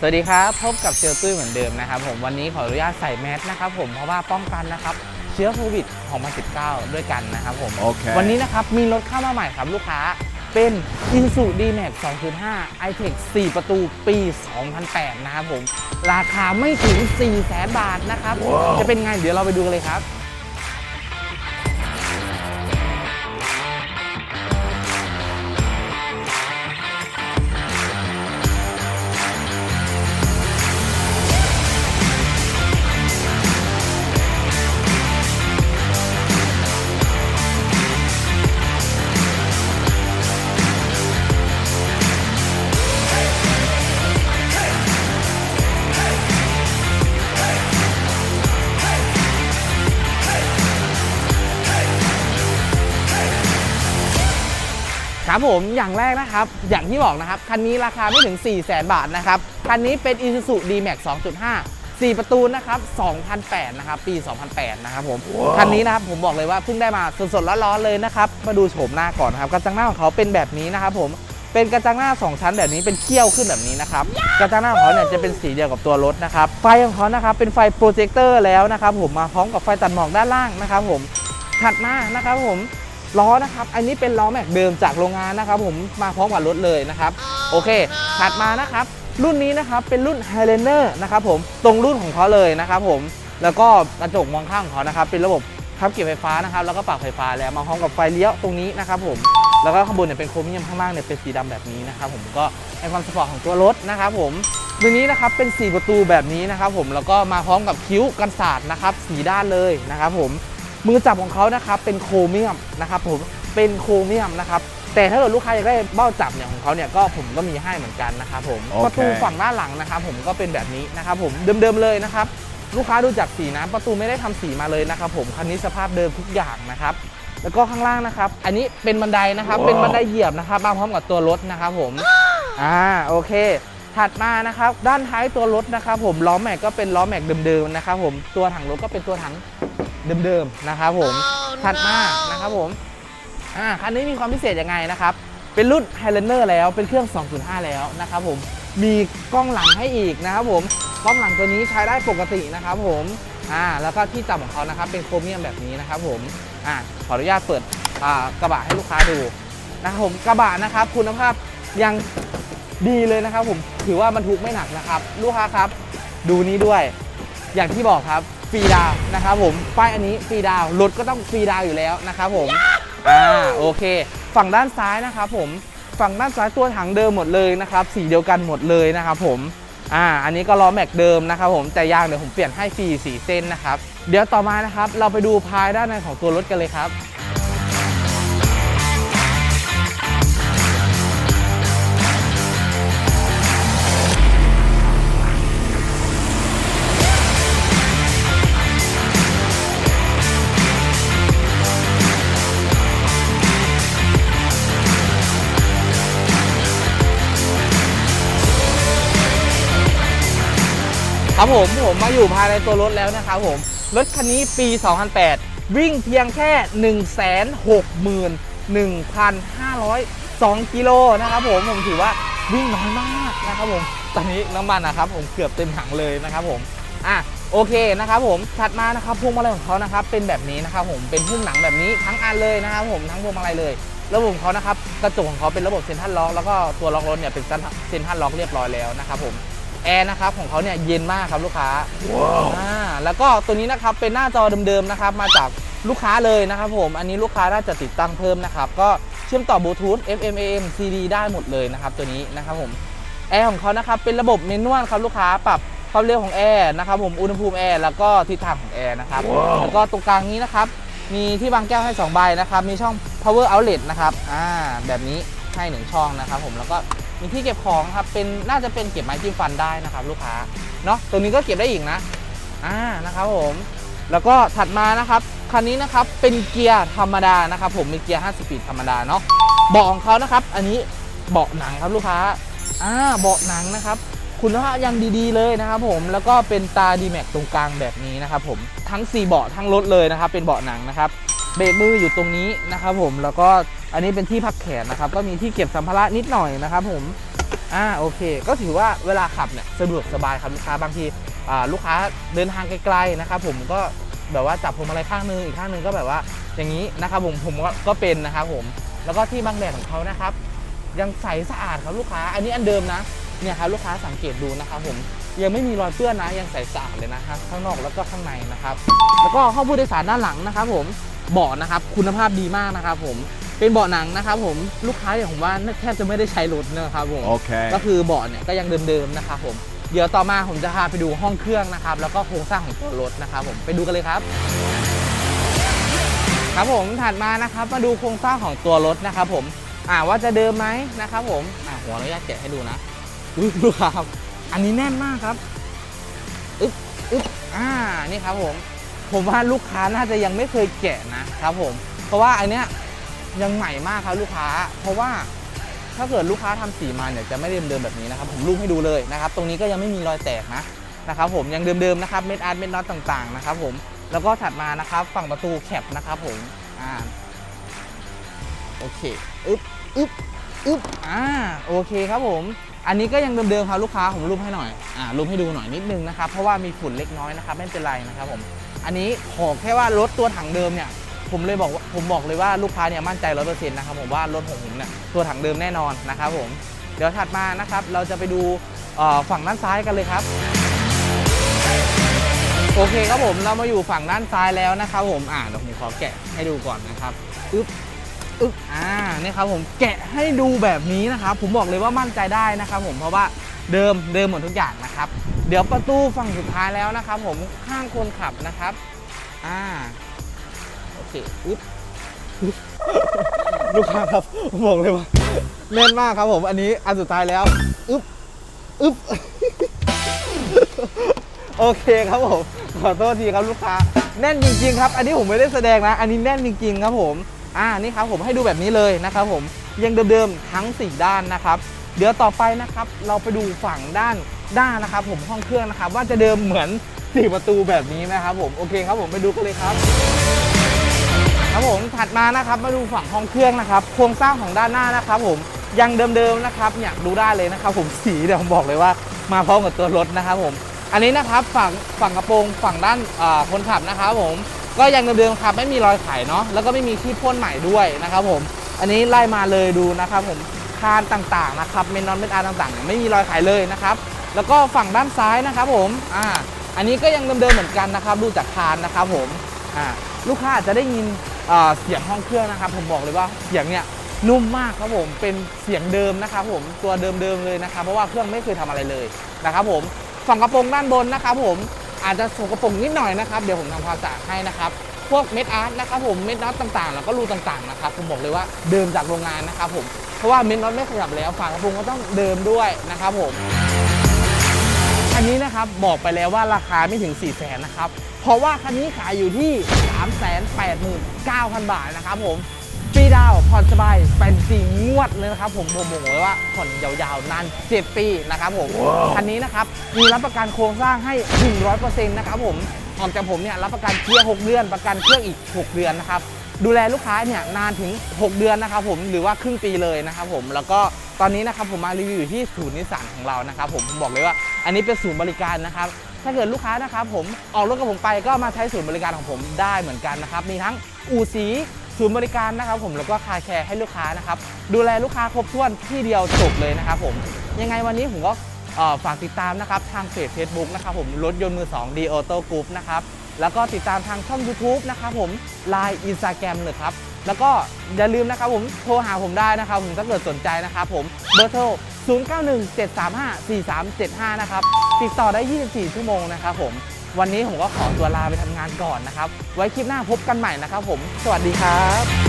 สวัสดีครับพบกับเซียวตุ้ยเหมือนเดิมนะครับผมวันนี้ขออนุญาตใส่แมสนะครับผมเพราะว่าป้องกันนะครับเชื้อโควิด2019 ด้วยกันนะครับผมโอเควันนี้นะครับมีรถเข้ามาใหม่ครับลูกค้าเป็น Isuzu D-Max 2.5 i-Tech 4 ประตูปี 2008 นะครับผม ราคาไม่ถึง 4 0 0 0 0 0 บาทนะครับจะเป็นไงเดี๋ยวเราไปดูกันเลยครับ ครับผมอย่างแรกนะครับ อย่างที่บอกนะครับ คันนี้ราคาไม่ถึง 4 0 0แสนบาทนะครับ คันนี้เป็น Isuzu D-Max 2.5 4 ประตูนะครับ2008 นะครับ ปี 2008 นะครับผมคันนี้นะครับผมบอกเลยว่าเพิ่งได้มาสดๆร้อนๆเลยนะครับ มาดูโฉมหน้าก่อนนะครับ กระจังหน้าของเขาเป็นแบบนี้นะครับผม เป็นกระจังหน้า 2 ชั้นแบบนี้ เป็นเขี้ยวขึ้นแบบนี้นะครับ กระจังหน้าของเขาเนี่ยจะเป็นสีเดียวกับตัวรถนะครับ ไฟของเขานะครับเป็นไฟโปรเจคเตอร์แล้วนะครับผม มาพร้อมกับไฟตัดหมอกด้านล่างนะครับผม ถัดมานะครับผม ล้อนะครับ อันนี้เป็นล้อแม็กเดิมจากโรงงานนะครับ ผมมาพร้อมกับรถเลยนะครับ โอเค ถัดมานะครับ รุ่นนี้นะครับเป็นรุ่น Highlander นะครับผมตรงรุ่นของเขาเลยนะครับผมแล้วก็กระจกมองข้างของเขานะครับ เป็นระบบพับเก็บไฟฟ้านะครับ แล้วก็ปรับไฟฟ้าแล้วมาพร้อมกับไฟเลี้ยวตรงนี้นะครับผมแล้วก็ข้างบนเนี่ยเป็นโครเมียมข้างล่างเนี่ยเป็นสีดำแบบนี้นะครับผมก็ให้ความสปอร์ตของตัวรถนะครับผมตัวนี้นะครับเป็น 4 ประตูแบบนี้นะครับผมแล้วก็มาพร้อมกับคิ้วกันศาสตร์นะครับสีด้านเลยนะครับผม มือจับของเขานะครับเป็นโครเมียมนะครับผมเป็นโครเมียมนะครับแต่ถ้าเกิดลูกค้าอยากได้เบ้าจับเนี่ยของเขาเนี่ยก็ผมก็มีให้เหมือนกันนะครับผมโอเคประตูฝั่งด้านหลังนะครับผมก็เป็นแบบนี้นะครับผมเดิมๆเลยนะครับลูกค้าดูจากสีน้ำประตูไม่ได้ทำสีมาเลยนะครับผมคันนี้สภาพเดิมทุกอย่างนะครับแล้วก็ข้างล่างนะครับ อันนี้เป็นบันไดนะครับ เป็นบันไดเหยียบนะครับมาพร้อมกับตัวรถนะครับผม อ่า โอเค ถัดมานะครับ ด้านท้ายตัวรถนะครับ ผม ล้อแม็กก็เป็นล้อแม็กเดิมๆนะครับผม ตัวถังรถก็เป็นตัวถัง เดิมๆนะครับผมถัดมานะครับผมอ่าคันนี้มีความพิเศษยังไงนะครับ เป็นรุ่น Highlander แล้วเป็นเครื่อง 2.5 แล้วนะครับผมมีกล้องหลังให้อีกนะครับผมกล้องหลังตัวนี้ใช้ได้ปกตินะครับผมอ่าแล้วก็ที่จับของเขานะครับเป็นโครเมียมแบบนี้นะครับผมอ่าขออนุญาตเปิดอ่ากระบะให้ลูกค้าดูนะครับผมกระบะนะครับ คุณภาพยังดีเลยนะครับผมถือว่าบรรทุกไม่หนักนะครับ ลูกค้าครับ ดูนี้ด้วย อย่างที่บอกครับฟรีดาวน์นะครับผมป้ายอันนี้ฟรีดาวน์รถก็ต้องฟรีดาวน์อยู่แล้วนะครับผมอ่าโอเค ฝั่งด้านซ้ายนะครับผมฝั่งด้านซ้ายตัวถังเดิมหมดเลยนะครับสีเดียวกันหมดเลยนะครับผมอ่าอันนี้ก็ล้อแม็กเดิมนะครับผมแต่ยางเดี๋ยวผมเปลี่ยนให้ฟรีสีเส้นนะครับเดี๋ยวต่อมานะครับเราไปดูภายด้านในของตัวรถกันเลยครับ ครับผมผมมาอยู่ภายในตัวรถแล้วนะครับผม รถคันนี้ปี 2008 วิ่งเพียงแค่ 161,502 กิโลนะครับผมผมถือว่าวิ่งน้อยมากนะครับผม ตอนนี้น้ำมันนะครับผมเกือบเต็มถังเลยนะครับผมอะโอเคนะครับผมถัดมานะครับพวงมาลัยของเขานะครับเป็นแบบนี้นะครับผมเป็นหุ้มหนังแบบนี้ทั้งอันเลยนะครับผมทั้งพวงมาลัยเลยระบบของเขานะครับกระจกของเขาเป็นระบบเซ็นทรัลล็อกแล้วก็ตัวล็อกรถเนี่ยเป็นเซ็นทรัลล็อกเรียบร้อยแล้วนะครับผม แอร์นะครับของเขาเนี่ยเย็นมากครับลูกค้าอ่าแล้วก็ตัวนี้นะครับเป็นหน้าจอเดิมๆนะครับมาจากลูกค้าเลยนะครับผม อันนี้ลูกค้าน่าจะติดตั้งเพิ่มนะครับ ก็เชื่อมต่อบลูทูธ FM AM CD ได้หมดเลยนะครับตัวนี้นะครับผม แอร์ของเขานะครับเป็นระบบเมนวลครับลูกค้าปรับความเร็วของแอร์นะครับผมอุณหภูมิแอร์แล้วก็ทิศทางของแอร์นะครับแล้วก็ตรงกลางนี้นะครับมีที่วางแก้วให้ 2 ใบนะครับ มีช่อง power outlet นะครับ อ่า แบบนี้ให้หนึ่งช่องนะครับผม แล้วก็ มีที่เก็บของครับเป็นน่าจะเป็นเก็บไม้จิ้มฟันได้นะครับ ลูกค้าเนาะตรงนี้ก็เก็บได้อีกนะอ่านะครับผมแล้วก็ถัดมานะครับคันนี้นะครับเป็นเกียร์ธรรมดานะครับ ผมมีเกียร์5สปีดธรรมดาเนาะเบาะของเขานะครับ อันนี้เบาะหนังครับลูกค้าอ่าเบาะหนังนะครับคุณภาพยังดีๆเลยนะครับผมแล้วก็เป็นตา d m a x ตรงกลางแบบนี้นะครับผมทั้ง 4 เบาะทั้งรถเลยนะครับ เป็นเบาะหนังนะครับ เบรกมืออยู่ตรงนี้นะครับผมแล้วก็อันนี้เป็นที่พักแขนนะครับก็มีที่เก็บสัมภาระนิดหน่อยนะครับผมอ่าโอเค ก็ถือว่าเวลาขับเนี่ยสะดวกสบายครับลูกค้าบางทีอ่าลูกค้าเดินทางไกลๆนะครับผมก็แบบว่าจับพวงมาลัยข้างนึงอีกข้างนึงก็แบบว่าอย่างนี้นะครับผมผมก็ก็เป็นนะครับผมแล้วก็ที่บางแดดของเขานะครับ ยังใสสะอาดครับลูกค้า อันนี้อันเดิมนะเนี่ยครับลูกค้าสังเกตดูนะครับผมยังไม่มีรอยเปื้อนนะยังใสสะอาดเลยนะครับข้างนอกแล้วก็ข้างในนะครับ แล้วก็ห้องผู้โดยสารด้านหลังนะครับผม เบาะนะครับคุณภาพดีมากนะครับผมเป็นเบาะหนังนะครับผมลูกค้าอย่างผมว่าแทบจะไม่ได้ใช้รถนะครับผม Okay. ก็คือเบาะเนี่ยก็ยังเดิมๆนะครับผมเดี๋ยวต่อมาผมจะพาไปดูห้องเครื่องนะครับ แล้วก็โครงสร้างของตัวรถนะครับผมไปดูกันเลยครับ ครับผมถัดมานะครับมาดูโครงสร้างของตัวรถนะครับผมอ่าว่าจะเดิมไหมนะครับผมอ่าหัวอนุญาตแกะให้ดูนะอุ้ยดูครับ อันนี้แน่นมากครับอึ๊บอึ๊บอ่านี่ครับผม ผมว่าลูกค้าน่าจะยังไม่เคยแกะนะครับผม เพราะว่าอันเนี้ยยังใหม่มากครับลูกค้า เพราะว่าถ้าเกิดลูกค้าทำสีมาเนี่ยจะไม่เดิมๆแบบนี้นะครับ ผมรูปให้ดูเลยนะครับ ตรงนี้ก็ยังไม่มีรอยแตกนะนะครับผมยังเดิมๆนะครับเม็ดอาร์ตเม็ดน็อตต่างๆนะครับผมแล้วก็ถัดมานะครับฝั่งประตูแคปนะครับผมอ่าโอเคอึ๊บอึ๊บอึ๊บอ่าโอเคครับผม อันนี้ก็ยังเดิมๆครับลูกค้าผมรูปให้หน่อยอ่ารูปให้ดูหน่อยนิดนึงนะครับเพราะว่ามีฝุ่นเล็กน้อยนะครับไม่เป็นไรนะครับผม อันนี้ขอแค่ว่ารถตัวถังเดิมเนี่ยผมเลยบอกผมบอกเลยว่าลูกค้าเนี่ยมั่นใจร้อยเปอร์เซ็นต์นะครับผมว่ารถของผมเนี่ยตัวถังเดิมแน่นอนนะครับผมเดี๋ยวถัดมานะครับเราจะไปดูฝั่งด้านซ้ายกันเลยครับ โอเคครับผมเรามาอยู่ฝั่งด้านซ้ายแล้วนะครับผมอ่าเดี๋ยวผมขอแกะให้ดูก่อนนะครับอึ๊บอึ๊บอ่านี่ครับผมแกะให้ดูแบบนี้นะครับผมบอกเลยว่ามั่นใจได้นะครับผมเพราะว่าเดิมเดิมหมดทุกอย่างนะครับ เดี๋ยวประตูฝั่งสุดท้ายแล้วนะครับผมข้างคนขับนะครับ อ่า โอเคอึ๊บอึ๊บลูกค้าครับผมบอกเลยว่าแน่นมากครับผมอันนี้อันสุดท้ายแล้วอึ๊บอึ๊บโอเคครับผมขอโทษทีครับลูกค้า แน่นจริงๆครับ อันนี้ผมไม่ได้แสดงนะ อันนี้แน่นจริงๆครับผมอ่านี่ครับผมให้ดูแบบนี้เลยนะครับผมยังเดิมๆทั้ง 4 ด้านนะครับ เดี๋ยวต่อไปนะครับ เราไปดูฝั่งด้านด้านนะครับ ผมห้องเครื่องนะครับ ว่าจะเดิมเหมือนสี่ประตูแบบนี้ไหมครับผมโอเคครับผมไปดูกันเลยครับ ครับผมถัดมานะครับมาดูฝั่งห้องเครื่องนะครับ โครงสร้างของด้านหน้านะครับ ผมยังเดิมๆนะครับเนี่ยดูได้เลยนะครับ ผมสีเดี๋ยวผมบอกเลยว่ามาพร้อมกับตัวรถนะครับผม อันนี้นะครับฝั่งฝั่งกระโปรงฝั่งด้านคนขับนะครับ ผมก็ยังเดิมๆครับไม่มีรอยไขเนาะแล้วก็ไม่มีที่พ่นใหม่ด้วยนะครับ ผม อันนี้ไล่มาเลยดูนะครับ ผม คานต่างๆนะครับเมนนอนเมนอาร์ต่างๆ ไม่มีรอยไขเลยนะครับ แล้วก็ฝั่งด้านซ้ายนะครับผมอ่าอันนี้ก็ยังเดิมๆเหมือนกันนะครับ ดูจากคานนะครับผมอ่าลูกค้าอาจจะได้ยินเสียงห้องเครื่องนะครับ ผมบอกเลยว่าเสียงเนี่ยนุ่มมากครับผมเป็นเสียงเดิมนะครับผมตัวเดิมๆเลยนะครับ เพราะว่าเครื่องไม่เคยทำอะไรเลยนะครับผมฝั่งกระโปรงด้านบนนะครับผมอาจจะสกปรกนิดหน่อยนะครับ เดี๋ยวผมทำความสะอาดให้นะครับพวกเม็ดอาร์ตนะครับผมเม็ดน็อตต่างๆ แล้วก็รูต่างๆนะครับผมบอกเลยว่าเดิมจากโรงงานนะครับผม เพราะว่าเม็ดน็อตไม่ขยับแล้วฝากระโปรงก็ต้องเดิมด้วยนะครับผมคันนี้นะครับบอกไปแล้วว่าราคาไม่ถึง 4 0 0แสนนะครับ เพราะว่าคันนี้ขายอยู่ที่ 3 8 9 0 0 0 บาทนะครับผมฟรีดาวน์ผ่อนสบายเป็นสีงวดเลยนะครับผมผมบอกเลยว่าผ่อนยาวๆนาน 7 ปีนะครับผมคันนี้นะครับมีรับประกันโครงสร้างให้ 100%นะครับผมออกจากผมเนี่ยรับประกันเครื่อง6เดือนประกันเครื่องอีก 6 เดือนนะครับ ดูแลลูกค้าเนี่ยนานถึง 6 เดือนนะครับผมหรือว่าครึ่งปีเลยนะครับผมแล้วก็ตอนนี้นะครับผมมารีวิวอยู่ที่ศูนย์นิสสันของเรานะครับผมผมบอกเลยว่าอันนี้เป็นศูนย์บริการนะครับถ้าเกิดลูกค้านะครับผมออกรถกับผมไปก็มาใช้ศูนย์บริการของผมได้เหมือนกันนะครับมีทั้งอู่สีศูนย์บริการนะครับผมแล้วก็คาแคร์ให้ลูกค้านะครับดูแลลูกค้าครบถ้วนที่เดียวจบเลยนะครับผมยังไงวันนี้ผมก็ฝากติดตามนะครับทางเพจ Facebook นะครับผมรถยนต์มือ2 D Auto Group นะครับ แล้วก็ติดตามทางช่อง YouTube นะครับผม Line Instagram เลยครับ แล้วก็อย่าลืมนะครับผมโทรหาผมได้นะครับผมถ้าเกิดสนใจนะครับผมเบอร์โทร 0917354375 นะครับ ติดต่อได้ 24 ชั่วโมงนะครับผม วันนี้ผมก็ขอตัวลาไปทำงานก่อนนะครับ ไว้คลิปหน้าพบกันใหม่นะครับผม สวัสดีครับ